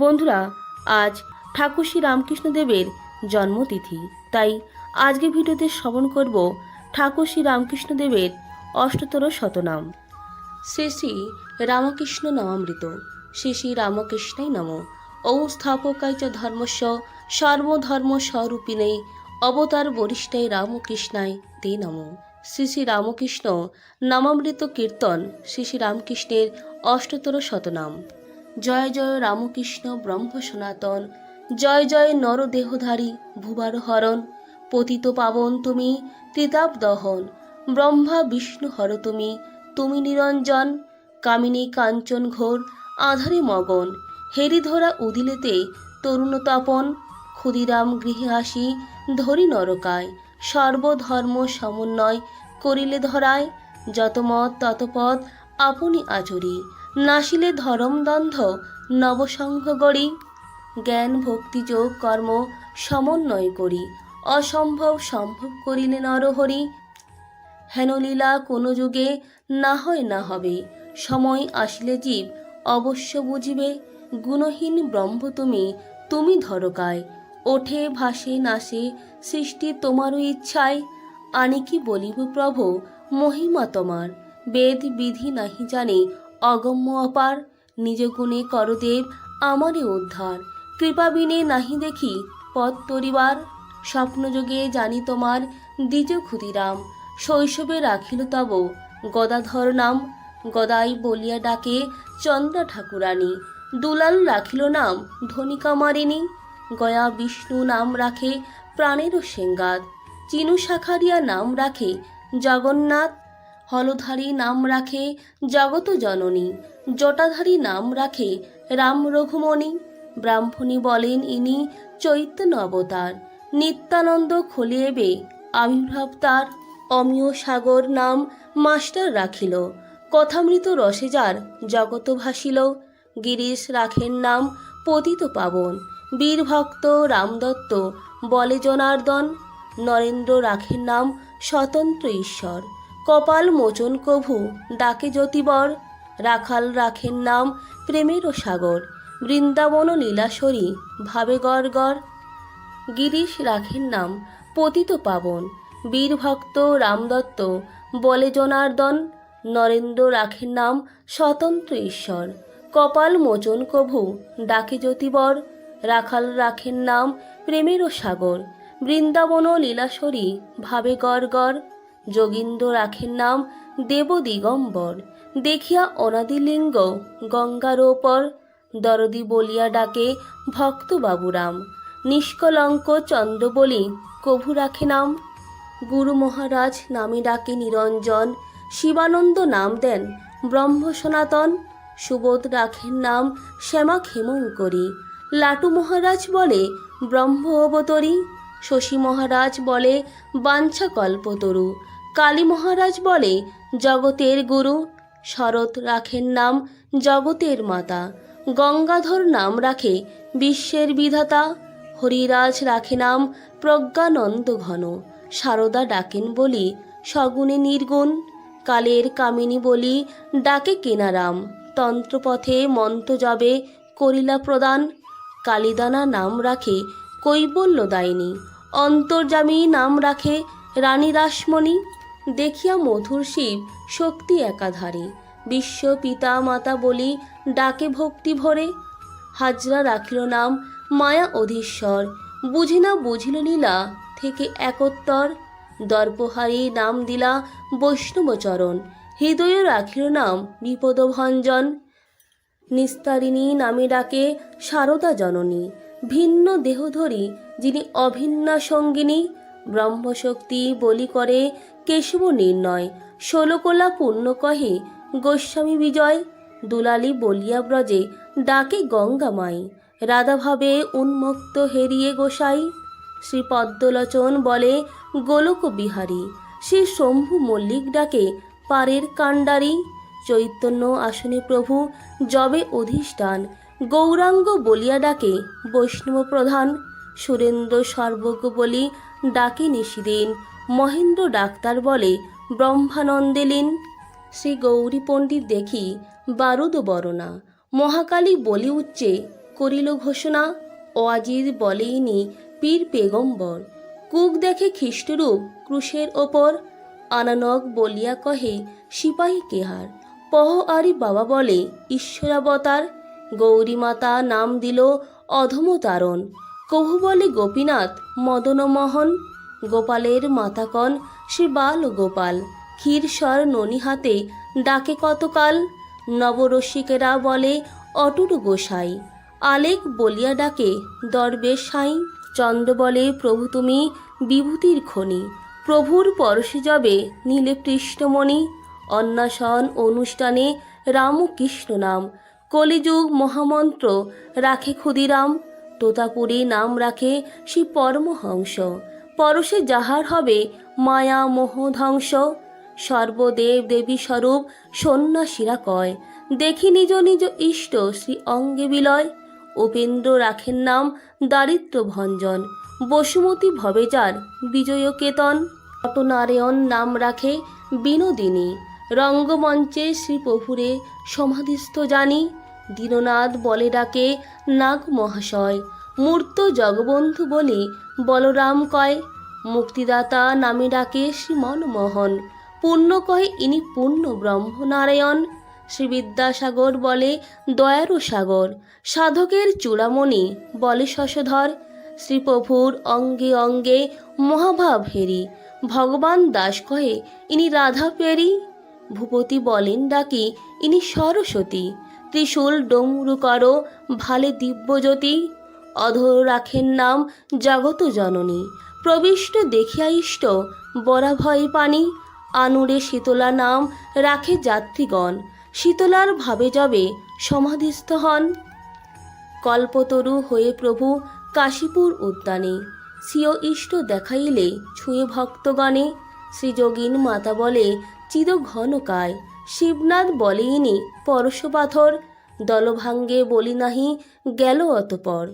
বন্ধুরা, আজ ঠাকুর শ্রী রামকৃষ্ণদেবের জন্মতিথি, তাই আজকে ভিডিওতে শ্রবণ করব ঠাকুর শ্রী রামকৃষ্ণদেবের অষ্টতর শতনাম। শ্রী শ্রী রামকৃষ্ণ নামামৃত, শ্রী শ্রী রামকৃষ্ণাই নম। ঔ স্থাপকায় চ ধর্মস্য, সর্বধর্ম স্বরূপিণে অবতার বরিষ্ঠায় রামকৃষ্ণায় তে নম। শ্রী শ্রী রামকৃষ্ণ নামামৃত কীর্তন, শ্রী শ্রী রামকৃষ্ণের অষ্টতর শতনাম। জয় জয় রামকৃষ্ণ ব্রহ্ম সনাতন, জয় জয় নরদেহধারী ভুবার হরণ, পতিত পাবন তুমি ত্রিতাপ দহন, ব্রহ্মা বিষ্ণু হর তুমি তুমি নিরঞ্জন, কামিনী কাঞ্চন ঘোর, আধারে মগন, হেরিধরা উদিলেতে তরুণ তরুণতাপন ক্ষুদিরাম গৃহে আসি ধরি নরকায়, সর্বধর্ম সমন্বয় করিলে ধরায়, যত মত ততপদ আপনি আচরি। নাসিলে ধরমদন্ধ নবসংঘ গড়ি জ্ঞান, ভক্তি, যোগ, কর্ম, সমন্বয় করি। অসম্ভব সম্ভব করিলে নরহরি। হেনলীলা কোনো যুগে না হয় না হবে। সময় আসিলে জীব অবশ্য বুঝিবে, গুণহীন ব্রহ্ম তুমি তুমি ধরকায় ওঠে, ভাসে, নাসে, সৃষ্টি তোমারও ইচ্ছায়। আনি কি বলিব প্রভু, মহিমা তোমার। বেদ বিধি নাহি জানে অগম্য অপার। নিজ গুণে করদেব আমারে উদ্ধার। কৃপাবিনে নাহি দেখি পথ তরিবার। স্বপ্নযোগে জানি তোমার দ্বিজ ক্ষুদিরাম। শৈশবে রাখিল তব গদাধর নাম। গদাই বলিয়া ডাকে, চন্দ্রা ঠাকুরানী, দুলাল রাখিল নাম ধনিকা মারিনী গয়া বিষ্ণু নাম রাখে প্রাণেরও সেঙ্গাদ চিনু শাখারিয়া নাম রাখে জগন্নাথ হলধারী নাম রাখে জগত জননী, জটাধারী নাম রাখে রাম রঘুমণি। ব্রাহ্মণী বলেন ইনি চৈতন্য অবতার, নিত্যানন্দ খলিয়েবে আবির্ভাব তার। অমিয় সাগর নাম মাস্টার রাখিল, কথামৃত রসে যার জগত ভাসিল। গিরিশ রাখেন নাম পতিত পাবন বীরভক্ত রামদত্ত বলে জনার্দন। নরেন্দ্র রাখেন নাম স্বতন্ত্র ঈশ্বর। কপাল মোচন কভু, ডাকে জ্যোতিবর। রাখাল রাখেন নাম প্রেমেরও সাগর, বৃন্দাবন লীলাসরী ভাবে গড় গিরিশ রাখেন নাম পতিত পাবন বীরভক্ত রামদত্ত বলে জনার্দন। নরেন্দ্র রাখেন নাম স্বতন্ত্র ঈশ্বর, কপাল মোচন কভু, ডাকে জ্যোতিবর। রাখাল রাখেন নাম প্রেমেরও সাগর, বৃন্দাবন লীলাসরী ভাবে গড়। যোগীন্দ্র রাখেন নাম দেব দিগম্বর দেখিয়া অনাদিলিঙ্গ গঙ্গার ওপর দরদি বলিয়া ডাকে ভক্ত বাবুরাম নিষ্কলঙ্ক চন্দ্র বলি, কভু রাখে নাম। গুরু মহারাজ নামে ডাকে নিরঞ্জন, শিবানন্দ নাম দেন ব্রহ্ম সনাতন, সুবোধ রাখেন নাম শ্যামা ক্ষেমঙ্করী লাটু মহারাজ বলে, ব্রহ্ম অবতরী। শশী মহারাজ বলে, বাঞ্ছা কল্পতরু কালী মহারাজ বলে, জগতের গুরু, শরৎ রাখেন নাম জগতের মাতা। গঙ্গাধর নাম রাখে বিশ্বের বিধাতা। হরিরাজ রাখে নাম প্রজ্ঞানন্দ ঘন। সারদা ডাকেন বলি, সগুণে নির্গুণ। কালের কামিনী বলি, ডাকে কেনারাম। তন্ত্রপথে মন্ত্র যাবে করিলা প্রদান। কালিদানা নাম রাখে কৈবল্য দায়িনী অন্তর্জামী নাম রাখে রানী রাসমণি দেখিয়া মধুর শিব শক্তি একাধারে। বিশ্ব পিতা মাতা বলি ডাকে ভক্তি ভরে। হাজরা রাখিল নাম মায়া অধীশ্বর। বুঝি না বুঝিল লীলা থেকে একত্তর। দর্পহারী নাম দিলা বৈষ্ণবচরণ। হৃদয়ে রাখিল নাম বিপদভঞ্জন। নিস্তারিণী নামে ডাকে সারদা জননী। ভিন্ন দেহধরী যিনি অভিন্না সঙ্গিনী, ব্রহ্মশক্তি বলি করে কেশব নির্ণয়। ষোলকলা পূর্ণ কহে, গোস্বামী বিজয়, দুলালি বলিয়া ব্রজে ডাকে গঙ্গা মাই। রাধাভাবে উন্মুক্ত হেরিয়ে গোসাই। শ্রী পদ্মলোচন বলে, গোলক বিহারী। শ্রী শম্ভু মল্লিক ডাকে, পারের কাণ্ডারি। চৈতন্য আসনে প্রভু জবে অধিষ্ঠান। গৌরাঙ্গ বলিয়া ডাকে, বৈষ্ণব প্রধান, সুরেন্দ্র সর্বজ্ঞ বলি ডাকে নিশিদিন মহেন্দ্র ডাক্তার বলে, ব্রহ্মানন্দে লীন শ্রী গৌরী পণ্ডিত দেখি, বারুদ বরণা মহাকালী বলি উচ্চে, করিল ঘোষণা ওয়াজিদ বলেইনি পীর পেগম্বর। কুক দেখে খ্রিস্টরূপ ক্রুশের ওপর, আনানক বলিয়া কহে, সিপাহী কেহার? পহ আরি বাবা বলে, ঈশ্বরাবতার গৌরী মাতা নাম দিল অধম তারণ কভু বলে, গোপীনাথ মদনমোহন গোপালের মাতাকন শ্রী বাল গোপাল। ক্ষীরস্বর ননি হাতে ডাকে কতকাল? নবরসিকেরা বলে, অটুট গোসাই। আলেক বলিয়া ডাকে দরবেশ সাই। চন্দ্র বলে, প্রভু তুমি বিভূতির খনি। প্রভুর পরশে যাবে নীলে কৃষ্ণমণি। অন্নাসন অনুষ্ঠানে রামকৃষ্ণ নাম। কলিযুগ মহামন্ত্র রাখে ক্ষুদিরাম। তোতাপুরী নাম রাখে শ্রী পরমহংস। পরশে যাহার হবে মায়া মোহ ধ্বংস। সর্বদেব দেবী স্বরূপ সন্ন্যাসীরা কয়, দেখি নিজ নিজ ইষ্ট শ্রী অঙ্গে বিলয়। উপেন্দ্র রাখেন নাম দারিদ্র ভঞ্জন। বসুমতী ভবেজার বিজয় কেতন। নটনারায়ণ নাম রাখে বিনোদিনী। রঙ্গমঞ্চে শ্রীপ্রভুরে সমাধিস্থ জানি। দীননাথ বলে ডাকে নাগ মহাশয় মূর্ত জগবন্ধু বলে বলরাম কয়। মুক্তিদাতা নামে ডাকে শ্রীমন মোহন। পূর্ণ কহে ইনি পূর্ণ ব্রহ্মনারায়ণ। শ্রী বিদ্যাসাগর বলে দয়ারু সাগর সাধকের চূড়ামণি বলে শশধর। শ্রীপ্রভুর অঙ্গে অঙ্গে মহাভাব হেরি। ভগবান দাস কহে ইনি রাধা পেরি ভূপতি বলেন ডাকি ইনি সরস্বতী। ত্রিশূল ডমরু করো ভালে দিব্যজ্যোতি। অধর রাখেন নাম জগত জননী। প্রবিষ্ট দেখিয়া ইষ্ট বরা ভয় পানি। আনুরে শীতলা নাম রাখে যাত্রীগণ। শীতলার ভাবে যাবে সমাধিস্থ হন। কল্পতরু হয়ে প্রভু কাশীপুর উদ্যানে। সিও ইষ্ট দেখাইলে ছুঁয়ে ভক্তগণে। শ্রীযোগীন মাতা বলে চির ঘনকায় শিবনাথ বলে ইনি পরশ পাথর দলভাঙ্গে বলি নাহি, গেল অতপর।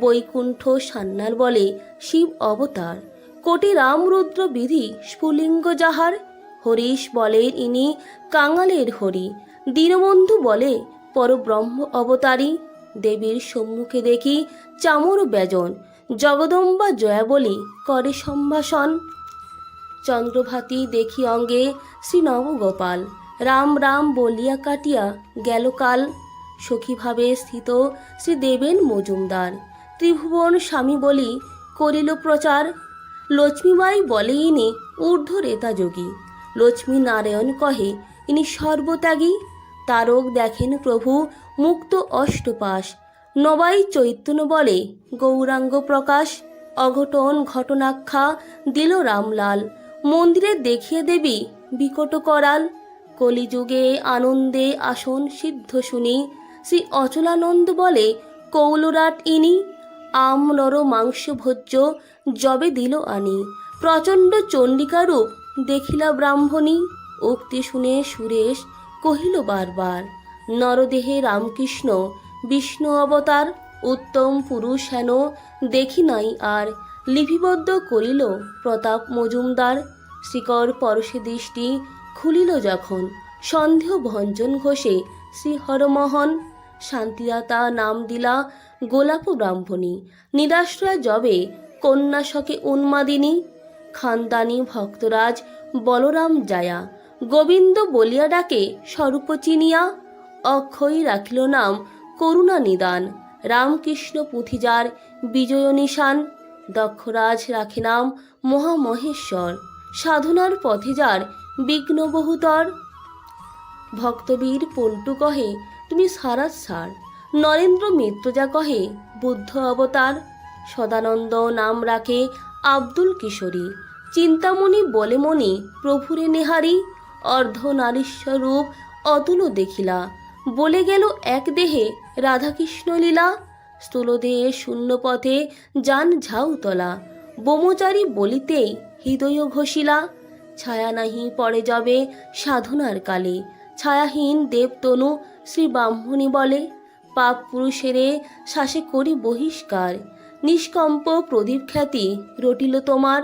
বৈকুণ্ঠ সান্নার বলে, শিব অবতার, কোটি রামরুদ্র বিধি, স্ফুলিঙ্গ যাহার? হরিশ বলের ইনি কাঙালের হরি। দীনবন্ধু বলে, পরব্রহ্ম অবতারী, দেবীর সম্মুখে দেখি চামর ব্যজন। জগদম্বা জয়া বলি, করে সম্ভাষণ? চন্দ্রভাতি দেখি অঙ্গে শ্রী নবগোপাল রাম রাম বলিয়া কাটিয়া গেল কাল। সখীভাবে স্থিত শ্রী দেবেন মজুমদার। ত্রিভুবন স্বামী বলি, করিল প্রচার। লক্ষ্মীবাই বলে ইনি ঊর্ধ্ব রেতা যোগী। লক্ষ্মী নারায়ণ কহে, ইনি সর্বত্যাগী। তারক দেখেন প্রভু মুক্ত অষ্টপাশ। নবাই চৈতন্য বলে, গৌরাঙ্গ প্রকাশ। অঘটন ঘটনাখ্যা দিল রামলাল। মন্দিরে দেখিয়ে দেবী বিকট করাল কলিযুগে আনন্দে আসন সিদ্ধ শুনি। শ্রী অচলানন্দ বলে, কৌলরাট ইনি, আম নর মাংস ভোজ্য জবে দিল আনি। প্রচণ্ড চণ্ডিকারূপ দেখিলা ব্রাহ্মণী। উক্তি শুনে সুরেশ কহিল বারবার, নরদেহে রামকৃষ্ণ, বিষ্ণু অবতার, উত্তম পুরুষ হেন, দেখি নাই আর। লিপিবদ্ধ করিল প্রতাপ মজুমদার। শ্রীকর পরশে দৃষ্টি খুলিল যখন সন্দেহ ভঞ্জন ঘোষে, শ্রী হরমোহন শান্তিদাতা নাম দিলা গোলাপ ব্রাহ্মণী নিরাশ্রয় জবে কন্যাশকে উন্মাদিনী, খানদানি ভক্তরাজ বলরাম জায়া গোবিন্দ বলিয়া ডাকে স্বরূপ চিনিয়া, অক্ষয় রাখিল নাম করুণা নিদান, রামকৃষ্ণ পুঁথিজার বিজয় নিশান, দক্ষরাজ রাখে নাম মহামহেশ্বর, সাধনার পথে যার বিঘ্ন বহুতর ভক্তবীর পল্টু কহে, তুমি সারা সার। নরেন্দ্র মিত্রজা কহে, বুদ্ধ অবতার। সদানন্দ নাম রাখে আব্দুল কিশোরী। চিন্তামণি বলে মনি প্রভুরে নেহারি। অর্ধ রূপ অতুল দেখিলা। বলে গেল এক দেহে রাধাকৃষ্ণ লীলা। স্থূলদেহে শূন্য পথে যান ঝাউতলা। বোমচারী বলিতেই হৃদয় ঘষিলা। ছায়া নাহি পড়ে যাবে সাধনার কালে। ছায়াহীন দেবতনু শ্রী ব্রাহ্মণী বলে, পাপ পুরুষেরে শ্বাসে করি বহিষ্কার। নিষ্কম্প প্রদীপ খ্যাতি রটিল তোমার।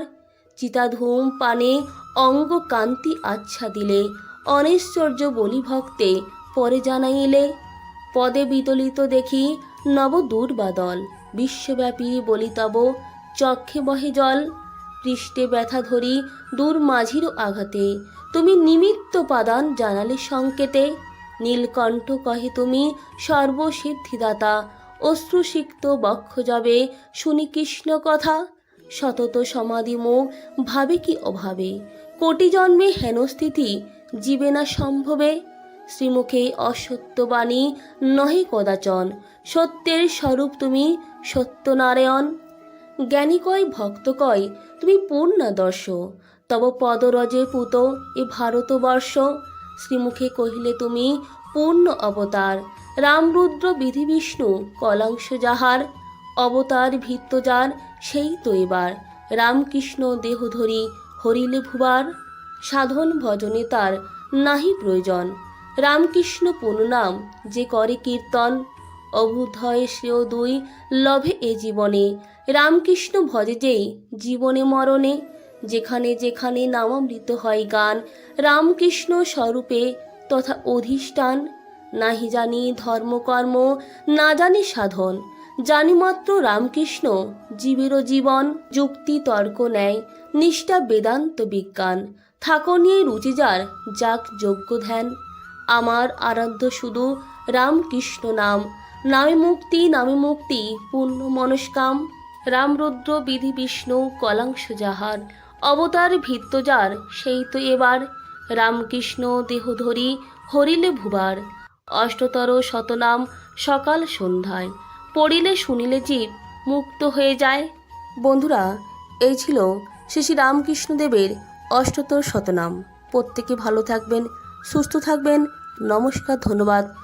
চিতাধূম পানে অঙ্গ কান্তি আচ্ছা দিলে, অনিশ্চর্য বলি ভক্তে পরে জানাইলে। পদে বিতলিত দেখি নব দুর্বাদল বিশ্বব্যাপী বলিতব চক্ষে বহে জল। পৃষ্ঠে ব্যথা ধরি দূর মাঝিরও আঘাতে। তুমি নিমিত্ত পাদান জানালে সংকেতে। নীলকণ্ঠ কহে তুমি সর্বসিদ্ধিদাতা, অশ্রুসিক্ত বক্ষ যাবে শুনি কৃষ্ণ কথা। সতত সমাধি মুখ, ভাবে কি অভাবে? কোটি জন্মে হেনস্থিতি জীবে না সম্ভবে। শ্রীমুখে অসত্যবাণী নহে কদাচন, সত্যের স্বরূপ তুমি সত্যনারায়ণ। জ্ঞানী কয় ভক্ত কয় তুমি পূর্ণাদর্শ তব পদরজে পুত, এ ভারতবর্ষ। শ্রীমুখে কহিলে তুমি, পূর্ণ অবতার। রামরুদ্র বিধি বিষ্ণু, কলাংশ যাহার। অবতার ভিত্ত যার, সেই তো এবার। রামকৃষ্ণ দেহ ধরি, হরিলে ভুবার। সাধন ভজনে তার, নাহি প্রয়োজন। রামকৃষ্ণ পুননাম, যে করে কীর্তন। অভুধয় শ্রেয় দুই লভে এ জীবনে। রামকৃষ্ণ ভজে যেই জীবনে মরণে, যেখানে যেখানে নামামৃত হয় গান, রামকৃষ্ণ স্বরূপে তথা অধিষ্ঠান, নাহি জানি ধর্মকর্ম, না জানি সাধন, জানি মাত্র রামকৃষ্ণ জীবেরও জীবন, যুক্তি, তর্ক নেয় নিষ্ঠা, বেদান্ত, বিজ্ঞান। থাকো নিয়ে রুচি যার, যাক যোগ্য ধ্যান। আমার আরাধ্য শুধু রামকৃষ্ণ নাম। নামে মুক্তি নামে মুক্তি পূর্ণ মনস্কাম রামরুদ্র বিধি বিষ্ণু, কলাংশ যাহার। অবতার ভিত্ত যার, সেই তো এবার। রামকৃষ্ণ দেহ ধরি হরিলে ভুবার। অষ্টতর শতনাম সকাল সন্ধ্যায়। পড়িলে শুনিলে জীব মুক্ত হয়ে যায়। বন্ধুরা, এই ছিল শ্রী শ্রী রামকৃষ্ণদেবের অষ্টতর শতনাম। প্রত্যেকে ভালো থাকবেন, সুস্থ থাকবেন। নমস্কার, ধন্যবাদ।